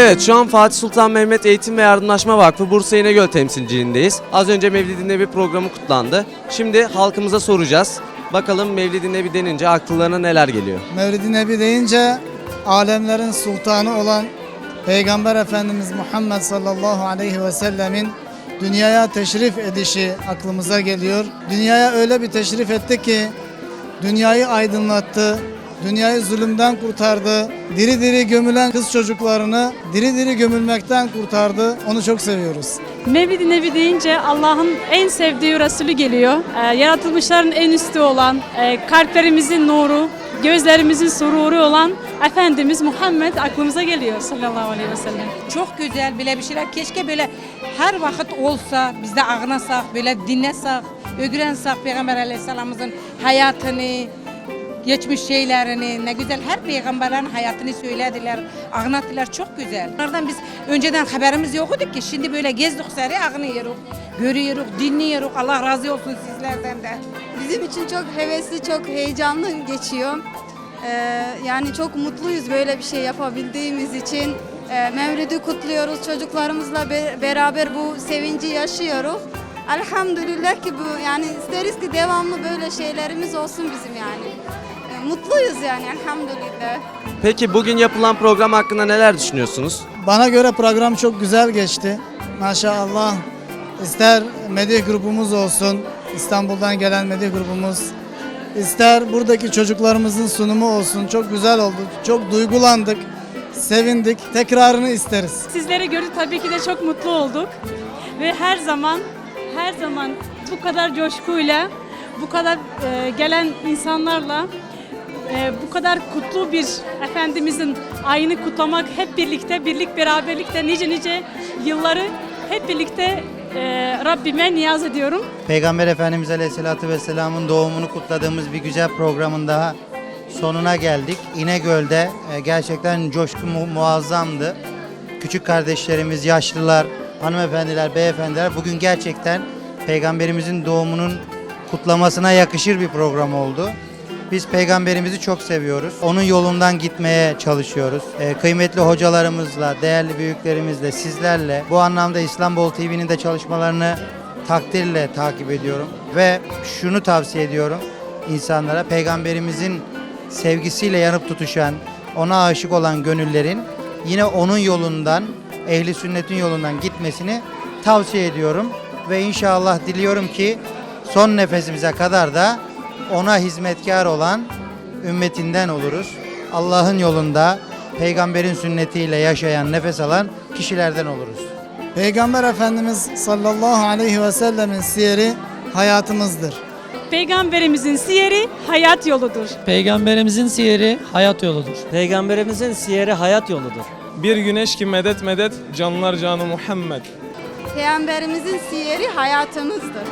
Evet şu an Fatih Sultan Mehmet Eğitim ve Yardımlaşma Vakfı Bursa İnegöl temsilciliğindeyiz. Az önce Mevlid-i Nebi programı kutlandı. Şimdi halkımıza soracağız. Bakalım Mevlid-i Nebi denince akıllarına neler geliyor? Mevlid-i Nebi deyince alemlerin sultanı olan Peygamber Efendimiz Muhammed sallallahu aleyhi ve sellemin dünyaya teşrif edişi aklımıza geliyor. Dünyaya öyle bir teşrif etti ki dünyayı aydınlattı, dünyayı zulümden kurtardı, diri diri gömülen kız çocuklarını diri diri gömülmekten kurtardı. Onu çok seviyoruz. Mevlid-i Nebi deyince Allah'ın en sevdiği Resulü geliyor. Ee, yaratılmışların en üstü olan, e, kalplerimizin nuru, gözlerimizin sururu olan Efendimiz Muhammed aklımıza geliyor sallallahu aleyhi ve sellem. Çok güzel böyle bir şeyler. Keşke böyle her vakit olsa, biz de ağınasak, böyle dinlesek, öğrensek Peygamber Aleyhisselam'ımızın hayatını, geçmiş şeylerini, ne güzel her peygamberlerin hayatını söylediler, anlattılar çok güzel. Bunlardan biz önceden haberimiz yoktu ki şimdi böyle gezdik seri ağınıyoruz, görüyoruz, dinliyoruz. Allah razı olsun sizlerden de. Bizim için çok hevesli, çok heyecanlı geçiyor. Ee, yani çok mutluyuz böyle bir şey yapabildiğimiz için. Ee, Mevlid'i kutluyoruz, çocuklarımızla be- beraber bu sevinci yaşıyoruz. Elhamdülillah ki bu yani isteriz ki devamlı böyle şeylerimiz olsun bizim yani. Ee, mutluyuz yani elhamdülillah. Peki bugün yapılan program hakkında neler düşünüyorsunuz? Bana göre program çok güzel geçti. Maşallah. İster medya grubumuz olsun, İstanbul'dan gelen medya grubumuz, ister buradaki çocuklarımızın sunumu olsun. Çok güzel oldu. Çok duygulandık, sevindik. Tekrarını isteriz. Sizleri gördük tabii ki de çok mutlu olduk. Ve her zaman, her zaman bu kadar coşkuyla, bu kadar e, gelen insanlarla e, bu kadar kutlu bir Efendimizin ayını kutlamak hep birlikte, birlik beraberlikte nice nice yılları hep birlikte e, Rabbime niyaz ediyorum. Peygamber Efendimiz Aleyhisselatü Vesselam'ın doğumunu kutladığımız bir güzel programın daha sonuna geldik. İnegöl'de e, gerçekten coşku mu- muazzamdı. Küçük kardeşlerimiz, yaşlılar, hanımefendiler, beyefendiler bugün gerçekten Peygamberimizin doğumunun kutlamasına yakışır bir program oldu. Biz peygamberimizi çok seviyoruz. Onun yolundan gitmeye çalışıyoruz. Ee, kıymetli hocalarımızla, değerli büyüklerimizle, sizlerle bu anlamda İstanbul TV'nin de çalışmalarını takdirle takip ediyorum. Ve şunu tavsiye ediyorum insanlara. Peygamberimizin sevgisiyle yanıp tutuşan, ona aşık olan gönüllerin yine onun yolundan, ehli sünnetin yolundan gitmesini tavsiye ediyorum. Ve inşallah diliyorum ki son nefesimize kadar da ona hizmetkar olan ümmetinden oluruz. Allah'ın yolunda peygamberin sünnetiyle yaşayan, nefes alan kişilerden oluruz. Peygamber Efendimiz sallallahu aleyhi ve sellemin siyeri hayatımızdır. Peygamberimizin siyeri hayat yoludur. Peygamberimizin siyeri hayat yoludur. Peygamberimizin siyeri hayat yoludur. Bir güneş ki medet medet canlar canı Muhammed. Peygamberimizin siyeri hayatımızdır.